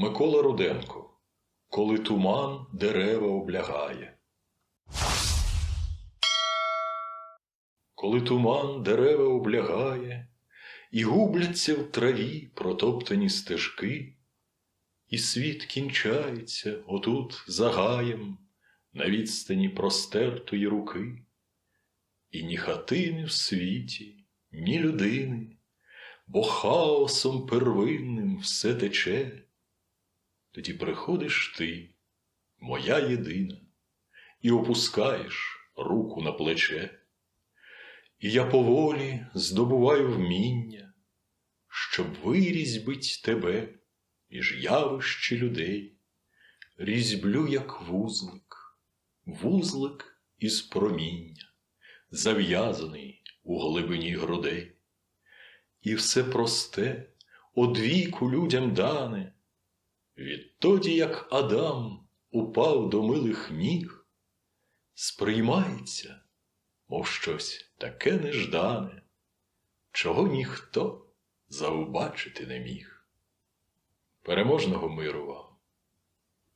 Микола Руденко Коли туман дерева облягає. Коли туман дерева облягає, І губляться в траві протоптані стежки, І світ кінчається отут за гаєм на відстані простертої руки, І ні хатини в світі, ні людини, бо хаосом первинним все тече. Тоді приходиш ти, моя єдина, і опускаєш руку на плече. І я поволі здобуваю вміння, щоб вирізьбить тебе між явищі людей, різьблю, як вузлик, вузлик із проміння, зав'язаний у глибині грудей. І все просте, одвіку людям дане, відтоді, як Адам упав до милих ніг, сприймається, мов щось таке неждане, чого ніхто заубачити не міг. Переможного миру вам!